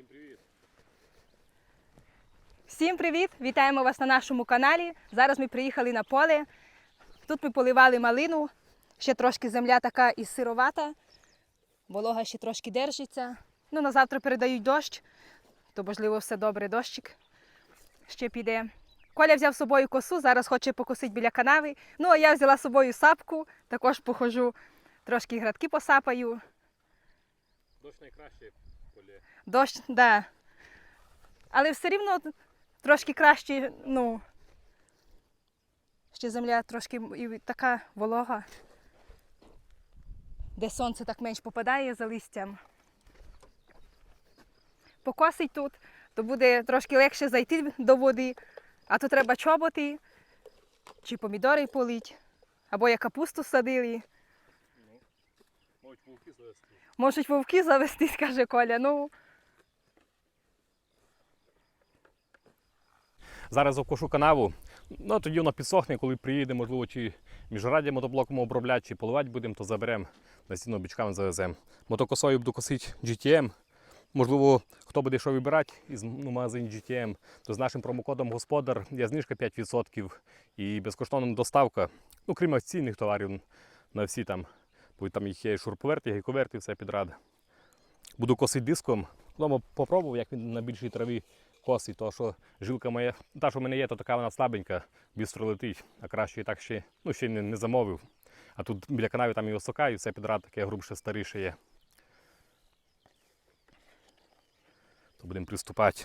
Всім привіт! Всім привіт! Вітаємо вас на нашому каналі. Зараз ми приїхали на поле. Тут ми поливали малину. Ще трошки земля така і сировата. Волога ще трошки держиться. Ну, на завтра передають дощ, то можливо все добре, дощик ще піде. Коля взяв з собою косу, зараз хоче покосити біля канави. Ну, а я взяла з собою сапку, також похожу, трошки градки посапаю. Дощ найкраще. Дощ, да. Але все рівно трошки краще, ну. Ще земля трошки і така волога, де сонце так менш попадає за листям. Покосить тут, то буде трошки легше зайти до води, а то треба чоботи, чи помідори полить, або як капусту садили. Можуть вовки завести. Можуть вовки завести, скаже Коля. Ну, Зараз окушу канаву. Ну тоді воно підсохне, коли приїде, можливо, чи міжраді мотоблоком обробляти, чи поливати будемо, то заберемо, на стіну бичками завеземо. Мотокосою буду косити GTM. Можливо, хто буде що вибирати із ну, магазин GTM, то з нашим промокодом Господар є знижка 5% і безкоштовна доставка. Ну, крім акційних товарів на всі там. Бо там їх є шурповерти, гайковерти, все підряд. Буду косити диском. Вдома попробував, як він на більшій траві косить, то що жилка моя, та, що в мене є, то така вона слабенька, бістро летить, а краще і так ще, ну, ще не, не замовив. А тут біля канави там і висока, і все підрад таке грубше, старіше є. То будемо приступати.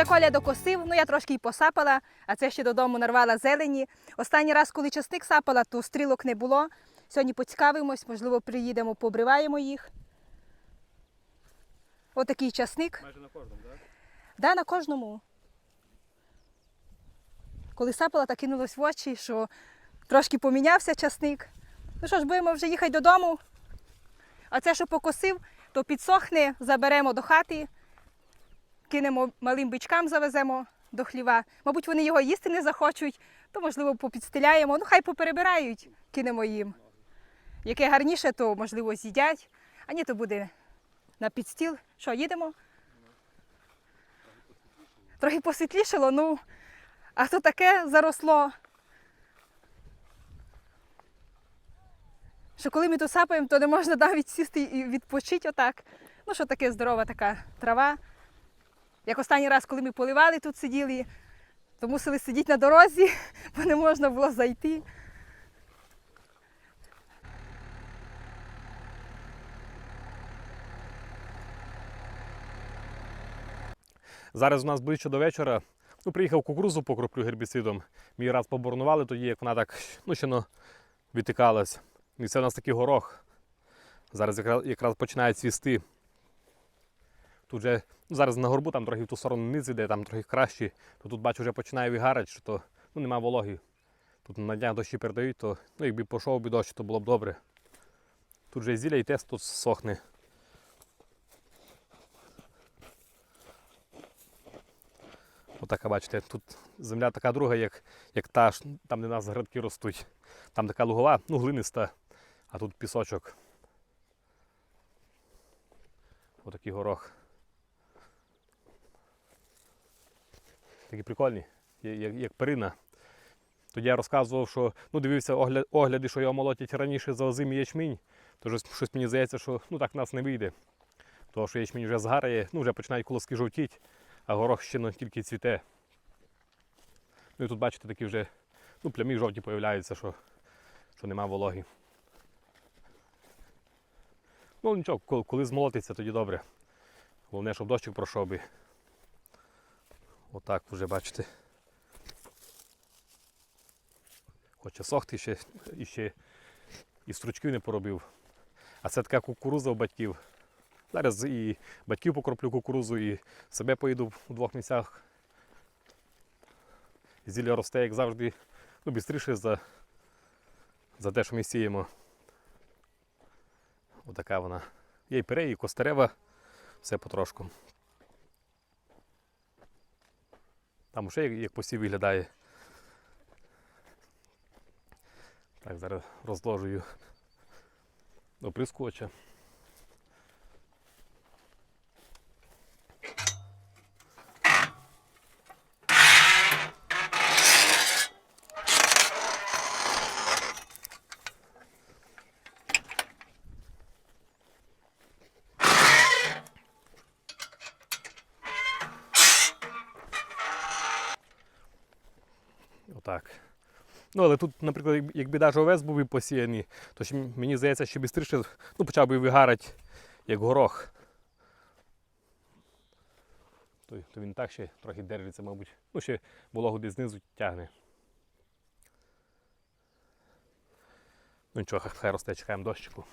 Вже Коля докосив, ну я трошки й посапала, а це ще додому нарвала зелені. Останній раз, коли часник сапала, то стрілок не було. Сьогодні поцікавимось, можливо, приїдемо, побриваємо їх. Отакий часник. Майже на кожному, так? Да, на кожному. Коли сапала, так кинулось в очі, що трошки помінявся часник. Ну що ж, будемо вже їхати додому. А це, що покосив, то підсохне, заберемо до хати, кинемо малим бичкам, завеземо до хліва. Мабуть, вони його їсти не захочуть, то, можливо, попідстеляємо. Ну, хай поперебирають, кинемо їм. Яке гарніше, то, можливо, з'їдять, а ні, то буде на підстіл. Що, їдемо? Трохи посвітлішало, ну, а то таке заросло. Що коли ми тут сапаємо, то не можна навіть сісти і відпочити отак. Ну, що таке здорова така трава. Як останній раз, коли ми поливали, тут сиділи, то мусили сидіти на дорозі, бо не можна було зайти. Зараз у нас ближче до вечора. Ну, Приїхав кукурузу покроплю гербіцидом. Мій раз поборнували тоді, як вона так ну, ще ну, відтикалась. І це у нас такий горох. Зараз якраз, якраз починає цвісти. Тут вже ну, зараз на горбу там трохи в ту сторону низ іде, там трохи краще. То тут бачу, вже починає вигарати, що то ну, нема вологи. Тут на днях дощі передають, то ну, якби пішов би дощ, то було б добре. Тут вже і зілля і тест тут сохне. Отака, бачите, тут земля така друга, як, як та, там, де нас градки ростуть. Там така лугова, ну глиниста, а тут пісочок. Отакий горох. Такі прикольні, як, як, перина. Тоді я розказував, що ну, дивився огляд, огляди, що його молотять раніше за озимий ячмінь. То щось, мені здається, що ну, так в нас не вийде. Тому що ячмінь вже згарає, ну, вже починають колоски жовтіть, а горох ще ну, тільки цвіте. Ну і тут бачите, такі вже ну, плямі жовті появляються, що, що нема вологи. Ну нічого, коли змолотиться, тоді добре. Головне, щоб дощик пройшов би. Отак вже бачите. Хоче сохти ще, і ще і стручків не поробив. А це така кукуруза у батьків. Зараз і батьків покроплю кукурузу, і себе поїду у двох місцях. Зілля росте, як завжди, ну, швидше за, за те, що ми сіємо. Отака вона. Є і перей, і костерева, все потрошку. Там уже як, посів виглядає. Так, зараз розложую оприскувача. Отак. Ну, але тут, наприклад, якби навіть овес був посіяний, то м- мені здається, що швидше ну, почав би вигарати, як горох. То, то він так ще трохи держиться, мабуть. Ну, ще вологу десь знизу тягне. Ну нічого, хай росте, чекаємо дощику.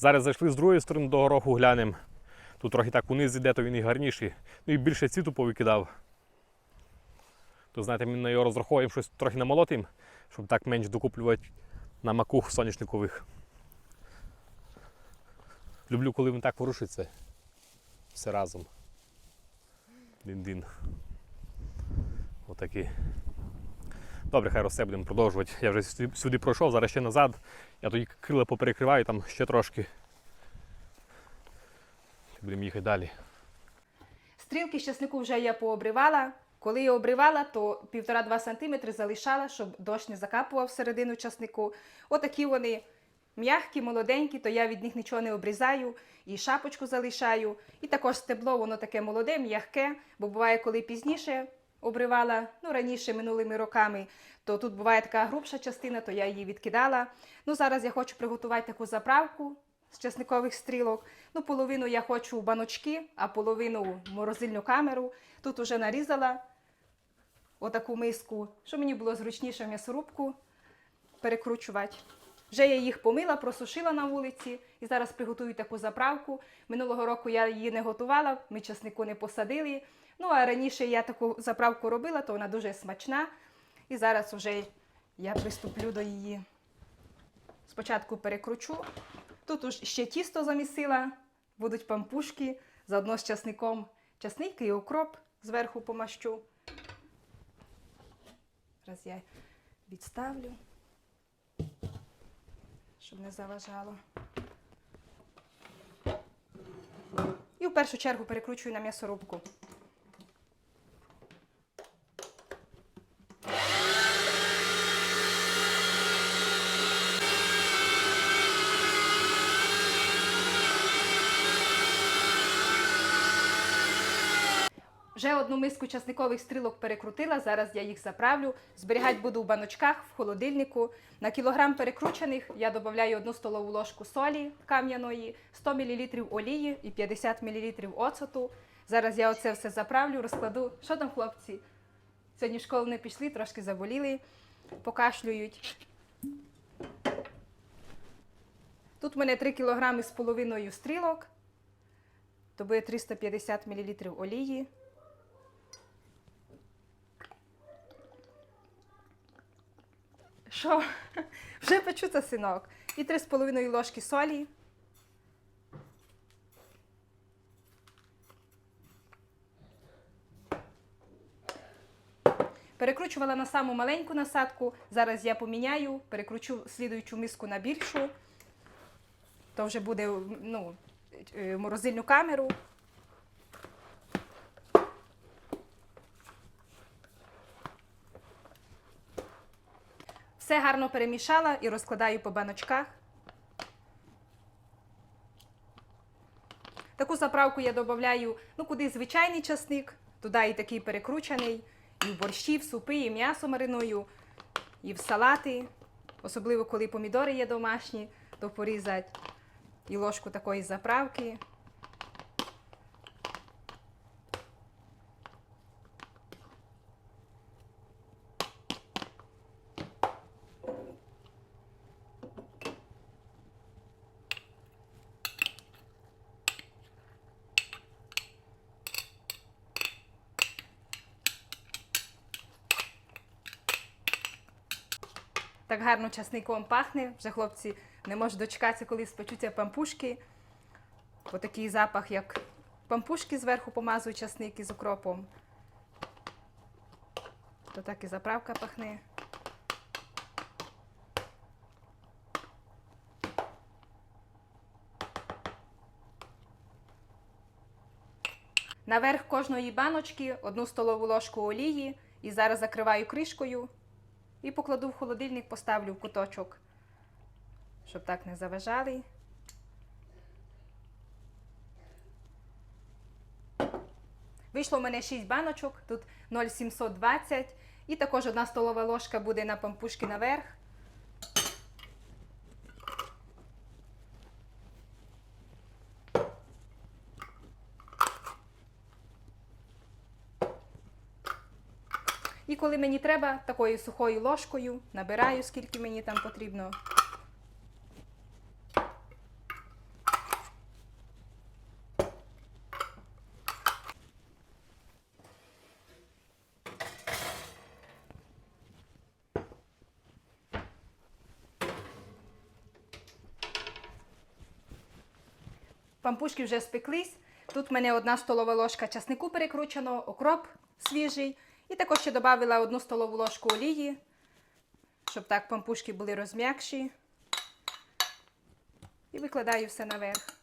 Зараз зайшли з другої сторони до гороху, глянемо. Тут трохи так униз іде, то він і гарніший. Ну і більше цвіту повикидав. То знаєте, ми на його розраховуємо щось трохи намолотим, щоб так менш докуплювати на макух соняшникових. Люблю, коли він так ворушиться. Все разом. Дин-дин. Отакий. Добре, хай росте, будемо продовжувати. Я вже сюди, пройшов, зараз ще назад. Я тоді крила поперекриваю, там ще трошки. Будемо їхати далі. Стрілки з часнику вже я пообривала. Коли я обривала, то 1,5-2 см залишала, щоб дощ не закапував всередину часнику. Отакі вони м'які, молоденькі, то я від них нічого не обрізаю, і шапочку залишаю. І також стебло, воно таке молоде, м'яке, бо буває, коли пізніше обривала, ну раніше минулими роками, то тут буває така грубша частина, то я її відкидала. Ну зараз я хочу приготувати таку заправку з часникових стрілок. Ну, половину я хочу в баночки, а половину в морозильну камеру. Тут уже нарізала отаку миску, щоб мені було зручніше м'ясорубку перекручувати. Вже я їх помила, просушила на вулиці і зараз приготую таку заправку. Минулого року я її не готувала, ми часнику не посадили. Ну а раніше я таку заправку робила, то вона дуже смачна. І зараз вже я приступлю до її. Спочатку перекручу. Тут уж ще тісто замісила, будуть пампушки, заодно з часником. Часник і укроп зверху помащу. Зараз я відставлю, щоб не заважало. І в першу чергу перекручую на м'ясорубку. Вже одну миску часникових стрілок перекрутила, зараз я їх заправлю. Зберігати буду в баночках, в холодильнику. На кілограм перекручених я додаю одну столову ложку солі кам'яної, 100 мл олії і 50 мл оцету. Зараз я оце все заправлю, розкладу. Що там, хлопці? Сьогодні в школу не пішли, трошки заболіли, покашлюють. Тут в мене 3 кг з половиною стрілок, то буде 350 мл олії. Що? Вже печу це синок. І 3,5 ложки солі. Перекручувала на саму маленьку насадку. Зараз я поміняю, перекручу слідуючу миску на більшу. То вже буде ну, е, морозильну камеру. Все гарно перемішала і розкладаю по баночках. Таку заправку я додаю, ну куди звичайний часник, туди і такий перекручений, і в борщі, в супи, і м'ясо мариную, і в салати. Особливо, коли помідори є домашні, то порізати і ложку такої заправки. Так гарно часником пахне. Вже хлопці не можуть дочекатися, коли спечуться пампушки. Бо такий запах, як пампушки зверху помазують часник із укропом. То так і заправка пахне. Наверх кожної баночки одну столову ложку олії і зараз закриваю кришкою і покладу в холодильник, поставлю в куточок, щоб так не заважали. Вийшло в мене 6 баночок, тут 0,720 і також одна столова ложка буде на пампушки наверх. Коли мені треба, такою сухою ложкою набираю, скільки мені там потрібно. Пампушки вже спеклись. Тут в мене одна столова ложка часнику перекрученого, окроп свіжий. І також ще додала одну столову ложку олії, щоб так пампушки були розм'якші. І викладаю все наверх.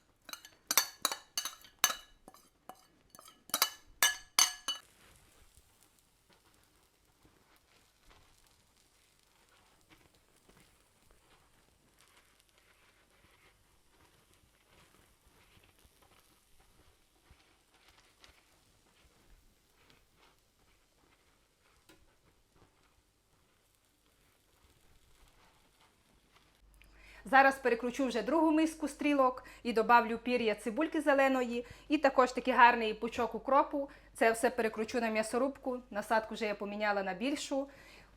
Зараз перекручу вже другу миску стрілок і добавлю пір'я цибульки зеленої, і також такий гарний пучок укропу. Це все перекручу на м'ясорубку. Насадку вже я поміняла на більшу.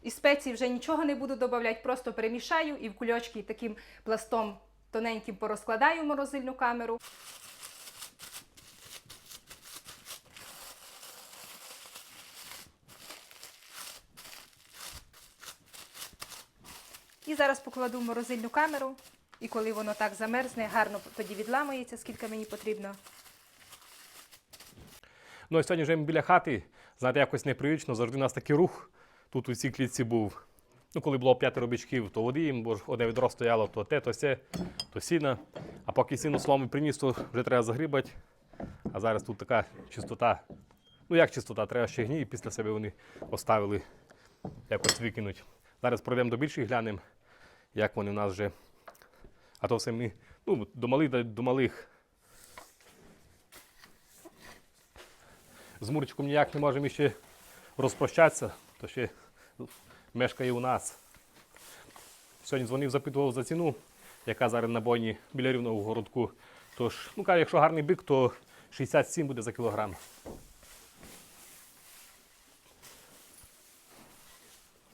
І спеції вже нічого не буду додавати, просто перемішаю і в кульочки таким пластом тоненьким порозкладаю морозильну камеру. І зараз покладу в морозильну камеру. І коли воно так замерзне, гарно тоді відламується, скільки мені потрібно. Ну і сьогодні вже біля хати. Знаєте, якось непривично, завжди у нас такий рух тут у цій клітці був. Ну, коли було п'ятеро бичків, то води їм, бо ж одне відро стояло, то те, то се, то сіна. А поки сіно соломи приніс, то вже треба загрібати. А зараз тут така чистота. Ну як чистота, треба ще гній, після себе вони оставили якось викинуть. Зараз пройдемо до більших глянемо, як вони у нас вже. А то все ми ну, до малих до- малих. З Мурчиком ніяк не можемо ще розпрощатися, то ще мешкає у нас. Сьогодні дзвонив, запитував за ціну, яка зараз на бойні біля рівного городку. Тож, ну каже, якщо гарний бик, то 67 буде за кілограм.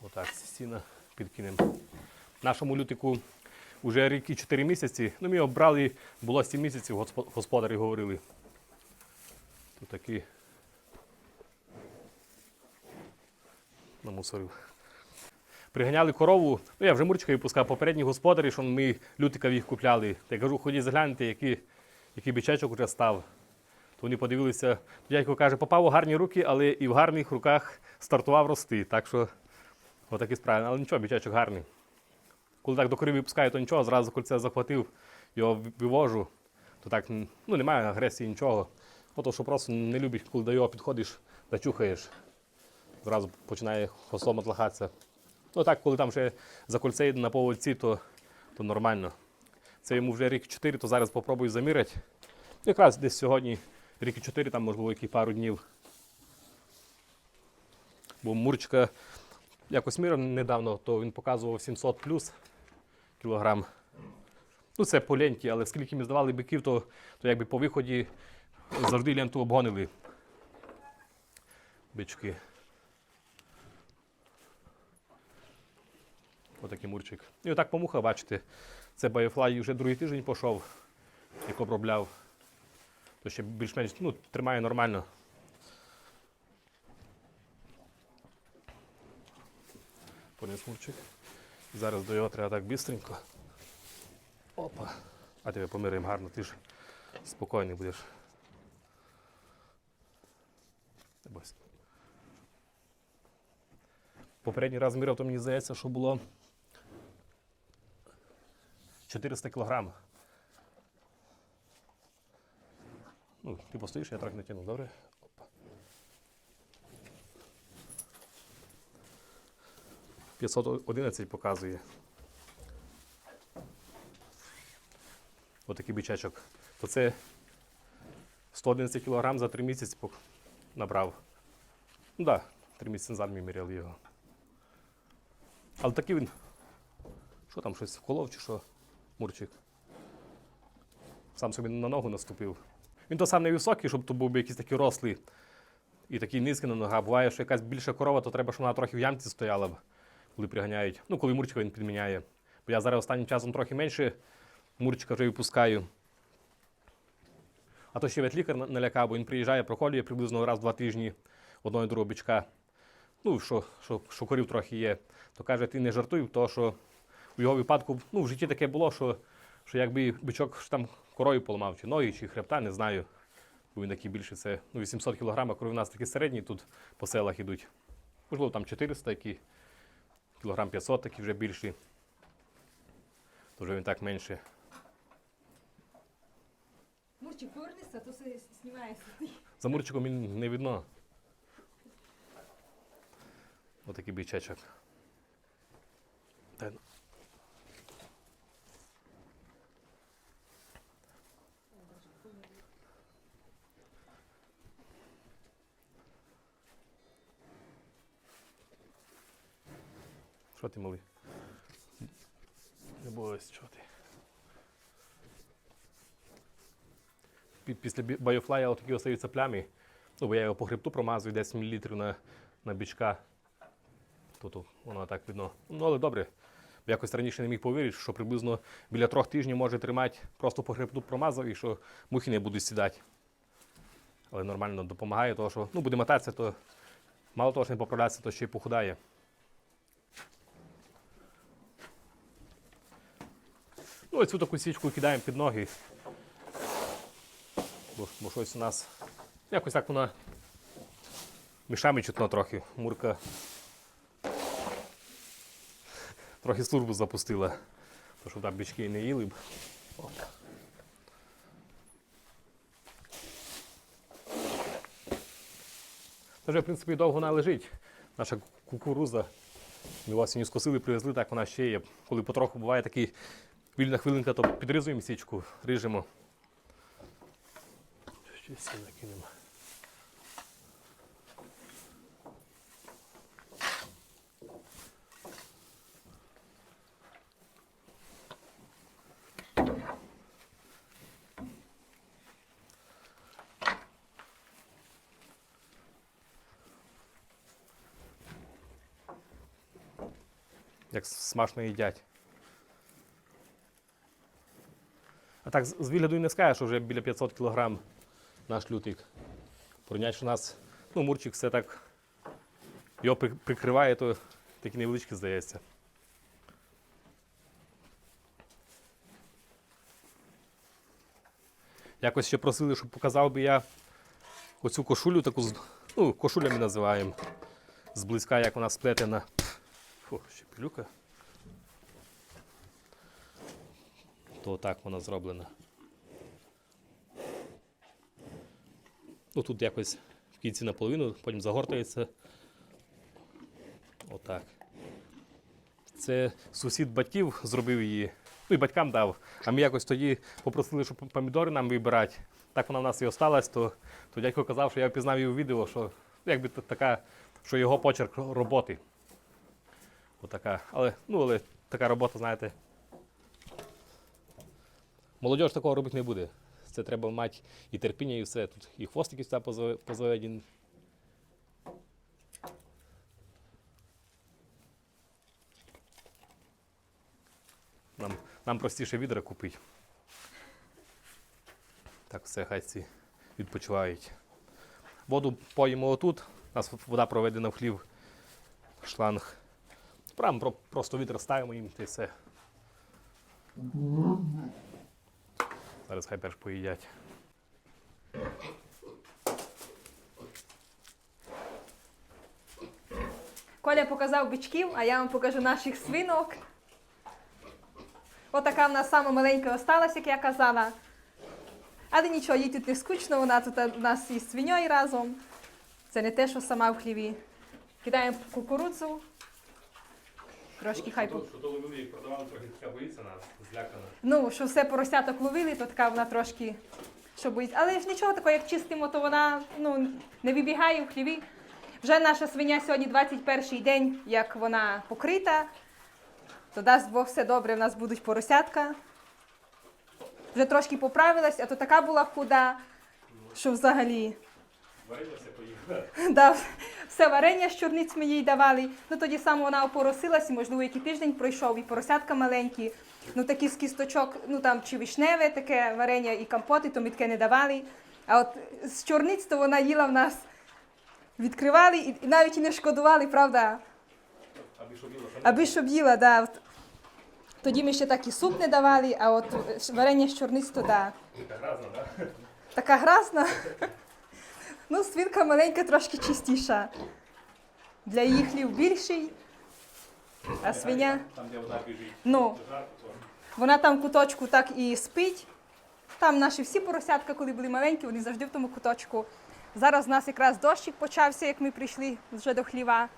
Отак, стіна підкинемо. Нашому лютику вже рік і 4 місяці. Ну, ми його брали, було 7 місяців, господарі говорили. Тут такі намусорив. Приганяли корову. Ну, я вже мурчкою пускав попередні господарі, що ми лютика їх купляли. Та я кажу, ходіть загляньте, який, який бичачок вже став. То вони подивилися, дядько каже, попав у гарні руки, але і в гарних руках стартував рости. Так що отакі справи. Але нічого, бичачок гарний. Коли так до кори випускаю, то нічого, зразу кольце захватив, його вивожу, то так ну, немає агресії, нічого. Ото що просто не любить, коли до його підходиш, зачухаєш зразу починає хвостом отлахатися. Ну так, коли там ще за кольце йде на поводці, то, то нормально. Це йому вже рік 4, то зараз попробую заміряти. Якраз десь сьогодні рік 4, там можливо які пару днів. Бо Мурчика якось міряв недавно, то він показував 700 плюс кілограм. Ну це по ленті, але скільки ми здавали биків, то, то якби по виході завжди ленту обгонили. Бички. Отакий мурчик. І отак по мухах, бачите, це Firefly вже другий тиждень пішов, як обробляв. То ще більш-менш ну, тримає нормально. Поніс мурчик. Зараз до його треба так бістренько. Опа. А тебе помиримо гарно, ти ж спокійний будеш. Не. Попередній раз міряв, то мені здається, що було 400 кілограм. Ну, ти постоїш, я трохи натягну, добре? 511 показує. Отакий бичачок. То це 111 кілограм за 3 місяці набрав. Ну так, да, 3 місяці назад ми міряли його. Але такий він. Що там щось вколов чи що? Мурчик. Сам собі на ногу наступив. Він то сам не високий, щоб то був якийсь такий рослий і такий низький на нога. Буває, що якась більша корова, то треба, щоб вона трохи в ямці стояла, б, коли приганяють. Ну, коли мурчика він підміняє. Бо я зараз останнім часом трохи менше мурчика вже випускаю. А то ще ветлікар налякав, бо він приїжджає, прохолює приблизно раз в два тижні одного і другого бичка. Ну, що, що, що корів трохи є. То каже, ти не жартуй, тому що у його випадку ну, в житті таке було, що, що якби бичок ж там корою поламав, чи ноги, чи хребта, не знаю. Бо він такий більше, це ну, 800 кг, а коли в нас такі середні тут по селах ідуть. Можливо, там 400 які, кілограм 500 такі вже більші. То вже він так менше. Мурчик, повернися, то все знімається. За мурчиком він не видно. Отакий бичачок. Що ти малий? Не бойся, що ти. Після байофлая отакі остаються плями. Ну, бо я його по хребту промазую 10 мл на на бічка. Тут воно так видно. Ну, але добре. Якось раніше не міг повірити, що приблизно біля трьох тижнів може тримати, просто по хребту промазав і що мухи не будуть сідати. Але нормально допомагає, тому що ну, буде мотатися, то мало того, що не поправлятися, то ще й похудає. Ну, ось цю таку січку кидаємо під ноги. Бо, бо щось у нас якось так вона мішами чутно трохи. Мурка трохи службу запустила, то щоб там бички не їли б. Та вже, в принципі, довго вона лежить. Наша кукуруза. Ми осінню скосили, привезли, так вона ще є. Коли потроху буває такий вільна хвилинка, то підрізуємо січку, ріжемо. Ще сі накинемо. Як смачно їдять. А так, з вигляду і не скажеш, що вже біля 500 кг наш лютик. Порівняти, що у нас ну, мурчик все так його прикриває, то такі невеличкі здається. Якось ще просили, щоб показав би я оцю кошулю, таку, ну, кошуля ми називаємо. Зблизька, як вона сплетена. Фу, ще пилюка. То так вона зроблена. Ну тут якось в кінці наполовину, потім загортується. Отак. Це сусід батьків зробив її. Ну і батькам дав. А ми якось тоді попросили, щоб помідори нам вибирати. Так вона в нас і осталась, то, то дядько казав, що я впізнав її у відео, що якби така, що його почерк роботи. Отака. Але, ну, але така робота, знаєте. Молодь такого робити не буде. Це треба мати і терпіння, і все. Тут і хвостики сюди поза- позаведені. Нам, нам простіше відра купити. Так, все, хай ці відпочивають. Воду поїмо отут. У нас вода проведена в хлів, шланг. Прямо просто вітер ставимо їм та все. Зараз хай перш поїдять. Коля показав бичків, а я вам покажу наших свинок. Отака в нас сама маленька осталась, як я казала. Але нічого, їй тут не скучно, вона тут у нас із свиньою разом. Це не те, що сама в хліві. Кидаємо кукурудзу. Трошки хай по- ловили, як продавали, трохи така боїться нас, злякана. Ну, що все поросяток ловили, то така вона трошки що боїться. Але ж нічого такого, як чистимо, то вона ну, не вибігає в хліві. Вже наша свиня сьогодні 21 день, як вона покрита. То дасть Бог все добре, в нас будуть поросятка. Вже трошки поправилась, а то така була худа, що взагалі. Варилася, поїхала. Да, все варення з чорниць ми їй давали. Ну тоді саме вона опоросилась, можливо, який тиждень пройшов, і поросятка маленькі. Ну такі з кісточок, ну там чи вишневе таке варення і компоти, то ми таке не давали. А от з чорниць то вона їла в нас. Відкривали і і навіть і не шкодували, правда? Аби що біло, що Аби щоб їла, да. От Тоді ми ще так і суп не давали, а от е, варення з чорниць то да. така гразна, так? Така грасна. Ну, свинка маленька, трошки чистіша. Для її хлів більший, а свиня. Там, де вода біжить. Ну, вона там в куточку так і спить. Там наші всі поросятка, коли були маленькі, вони завжди в тому куточку. Зараз у нас якраз дощик почався, як ми прийшли вже до хліва.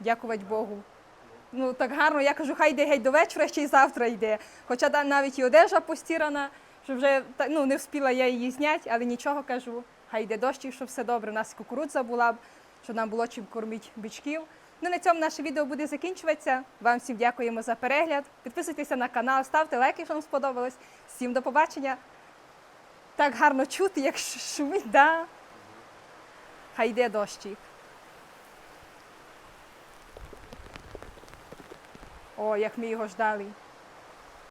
Дякувати Богу. Ну так гарно, я кажу, хай йде геть до вечора, ще й завтра йде. Хоча навіть і одежа постірана, що вже ну, не встигла я її зняти, але нічого кажу. Хай йде дощик, щоб все добре. У нас кукурудза була б, щоб нам було чим кормити бичків. Ну, на цьому наше відео буде закінчуватися. Вам всім дякуємо за перегляд. Підписуйтеся на канал, ставте лайки, якщо вам сподобалось. Всім до побачення. Так гарно чути, як шумить, да? Хай йде дощик. О, як ми його ждали.